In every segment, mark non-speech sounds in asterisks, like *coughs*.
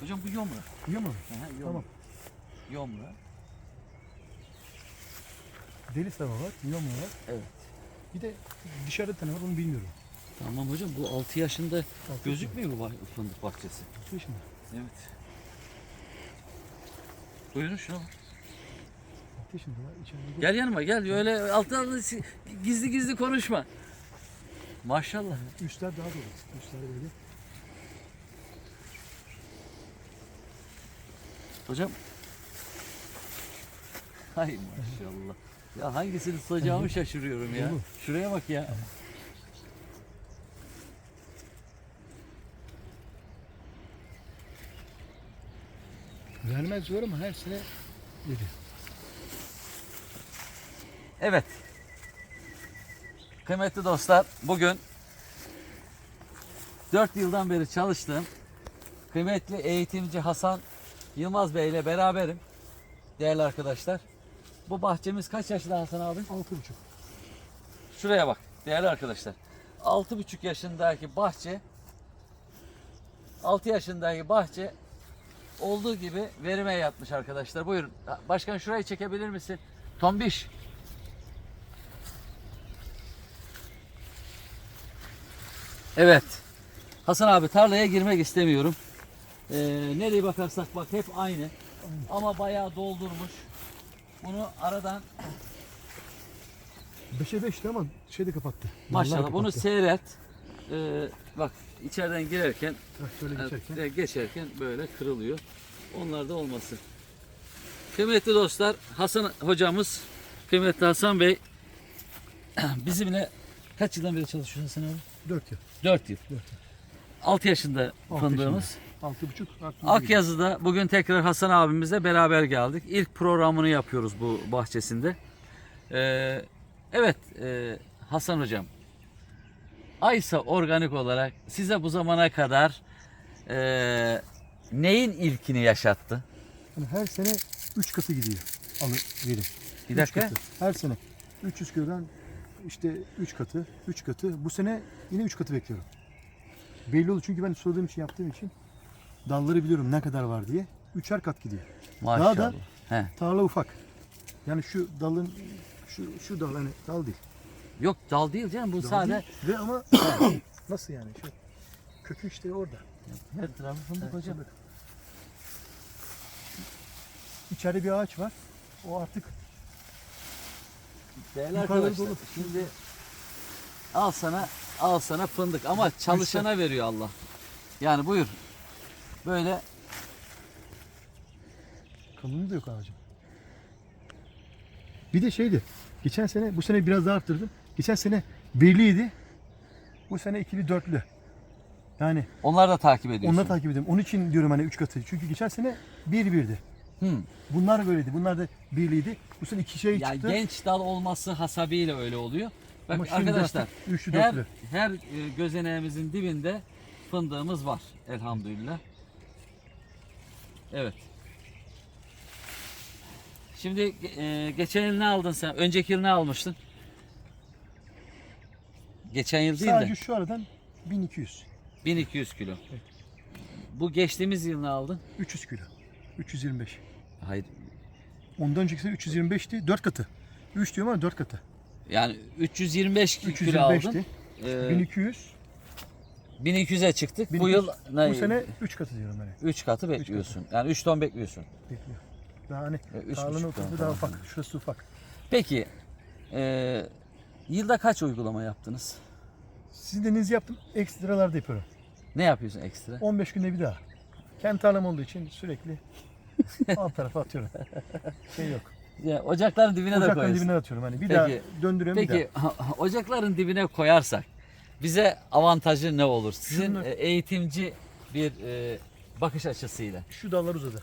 Hocam bu yomra. Musun? Aha, yomra. Tamam. Yomra. Deli sarma var, yom var. Evet. Bir de dışarıda tane var onu bilmiyorum. Tamam hocam bu 6 yaşında Altı gözükmüyor mu bah- fındık bahçesi? Altı yaşında. Evet. Buyurun şuna bak. Altı yaşında var. İçeride Gel yanıma gel öyle alttan gizli gizli konuşma. Maşallah. üstler daha dolu. Üstler böyle. Hocam. Hay maşallah. Ya hangisini tutacağımı şaşırıyorum ya. Şuraya bak ya. Vermez ama her sene veriyor. Evet. Kıymetli dostlar, bugün 4 yıldan beri çalıştığım kıymetli eğitimci Hasan Yılmaz Bey ile beraberim. Değerli arkadaşlar. Bu bahçemiz kaç yaşında Hasan abi? Altı buçuk. Şuraya bak değerli arkadaşlar. 6,5 yaşındaki bahçe 6 yaşındaki bahçe olduğu gibi verime yatmış arkadaşlar. Buyurun. Başkan şurayı çekebilir misin? Tombiş. Evet. Hasan abi tarlaya girmek istemiyorum. E, nereye bakarsak bak hep aynı. Ama bayağı doldurmuş. Bunu aradan Beşe beşti ama şey de kapattı. Dallar maşallah bunu seyret. E, bak içeriden girerken Bak şöyle geçerken. E, geçerken böyle kırılıyor. Onlar da olmasın. Kıymetli dostlar, Hasan hocamız, kıymetli Hasan Bey *clears throat* bizimle kaç yıldan beri çalışıyorsun sen abi? Dört yıl. 4 yıl. Dört 6 yaşında Altı yaşında. 6.5 Akyazı'da bugün tekrar Hasan abimizle beraber geldik. İlk programını yapıyoruz bu bahçesinde. Ee, evet e, Hasan hocam. Aysa organik olarak size bu zamana kadar e, neyin ilkini yaşattı? Yani her sene 3 katı gidiyor alı verir. Bir dakika. Katı. Her sene 300 kilodan işte 3 katı, 3 katı. Bu sene yine 3 katı bekliyorum. Belli oldu çünkü ben sorduğum için yaptığım için dalları biliyorum ne kadar var diye. Üçer kat gidiyor. Maşallah. da- He. Tarla ufak. Yani şu dalın şu şu dal hani dal değil. Yok dal değil canım bu Dal sadece değil. Ve ama *coughs* nasıl yani şu kökü işte orada. her tarafı fındık hocam. Bak. İçeride bir ağaç var. O artık Değerli arkadaşlar dolu. şimdi al sana al sana fındık ama çalışana veriyor Allah. Yani buyur. Böyle kalınlığı da yok ağacın. Bir de şeydi. Geçen sene bu sene biraz daha arttırdım. Geçen sene birliydi. Bu sene ikili dörtlü. Yani onlar da takip ediyorsun. onları takip ediyorum. Onun için diyorum hani üç katı. Çünkü geçen sene bir birdi. Hı. Bunlar böyleydi. Bunlar da birliydi. Bu sene iki şey Ya çıktı. genç dal olması hasabiyle öyle oluyor. Bak Ama şimdi arkadaşlar artık üçlü her, dörtlü. her e, gözeneğimizin dibinde fındığımız var elhamdülillah. Evet. Şimdi e, geçen yıl ne aldın sen? Önceki yıl ne almıştın? Geçen yıl değil Sadece de şu aradan 1200. 1200 kilo. Evet. Bu geçtiğimiz yıl ne aldın? 300 kilo. 325. Hayır. Ondan önceki sene 325'ti. 4 katı. 3 diyorum ama 4 katı. Yani 325 kilo aldın. 325'ti. Ee, 1200. 1200'e çıktık. Bu 1200. yıl ne? Bu sene 3 katı diyorum hani. 3 katı bekliyorsun. Yani 3 ton bekliyorsun. Bekliyor. Daha hani E, üç tarlanın ortası daha ufak. Şurası ufak. Peki e, yılda kaç uygulama yaptınız? Sizin dediğinizi yaptım. Ekstralarda yapıyorum. Ne yapıyorsun ekstra? 15 günde bir daha. Kendi tarlam olduğu için sürekli *laughs* alt tarafa atıyorum. Şey yok. Ya, ocakların dibine de Ocakların koyuyorsun. dibine atıyorum. Hani bir Peki. daha döndürüyorum bir Peki ha- ha- ocakların dibine koyarsak bize avantajı ne olur? Sizin Şunlar- e, eğitimci bir e, bakış açısıyla. Şu dallar uzadı.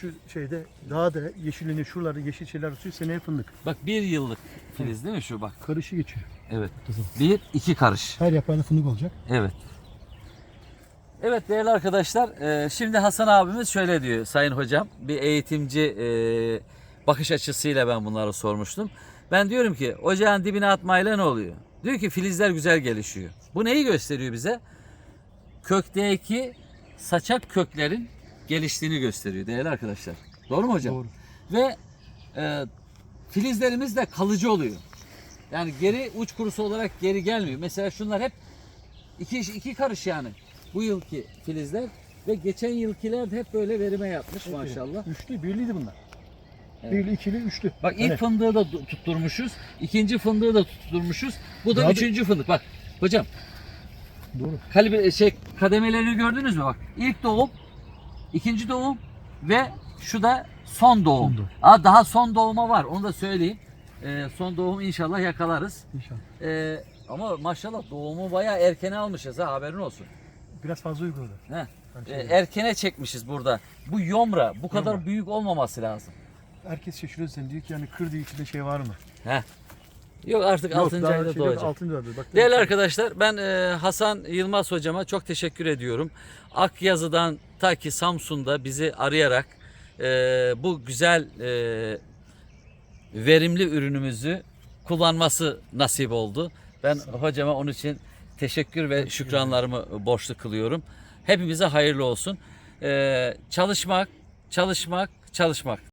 Şu şeyde daha da yeşilleniyor. Şuralarda yeşil şeyler tutuyor. Seneye fındık. Bak bir yıllık filiz değil mi şu bak? Karışı geçiyor. Evet. Bir, iki karış. Her yaprağında fındık olacak. Evet. Evet değerli arkadaşlar, e, şimdi Hasan abimiz şöyle diyor Sayın Hocam, bir eğitimci e, bakış açısıyla ben bunları sormuştum. Ben diyorum ki ocağın dibine atmayla ne oluyor? Diyor ki filizler güzel gelişiyor. Bu neyi gösteriyor bize? Kökteki saçak köklerin geliştiğini gösteriyor değerli arkadaşlar. Doğru mu hocam? Doğru. Ve e, filizlerimiz de kalıcı oluyor. Yani geri uç kurusu olarak geri gelmiyor. Mesela şunlar hep iki, iki karış yani. Bu yılki filizler ve geçen yılkiler de hep böyle verime yapmış maşallah. Üçlü, birliydi bunlar. Evet. Birli, ikili, üçlü. Bak ilk Evet. fındığı da tutturmuşuz. ikinci fındığı da tutturmuşuz. Bu da Abi- üçüncü fındık. Bak hocam Doğru. kalibre şey kademelerini gördünüz mü bak. İlk doğum, ikinci doğum ve şu da son doğum. Son doğum. Aa, daha son doğuma var. Onu da söyleyeyim. Ee, son doğum inşallah yakalarız. İnşallah. Ee, ama maşallah doğumu bayağı erkene almışız ha haberin olsun. Biraz fazla uyguladı. He. Hani Ee, erkene çekmişiz burada. Bu yomra bu kadar Yomra. büyük olmaması lazım. Herkes şaşırıyor sen diyor ki yani kır diye içinde şey var mı? He. Yok artık 6. daha ayda doğacak. Altıncı ayda. Bak, Değerli arkadaşlar ben e, Hasan Yılmaz hocama çok teşekkür ediyorum. Akyazı'dan ta ki Samsun'da bizi arayarak e, bu güzel e, verimli ürünümüzü kullanması nasip oldu. Ben hocama onun için teşekkür ve şükranlarımı borçlu kılıyorum. Hepimize hayırlı olsun. E, çalışmak, çalışmak, çalışmak.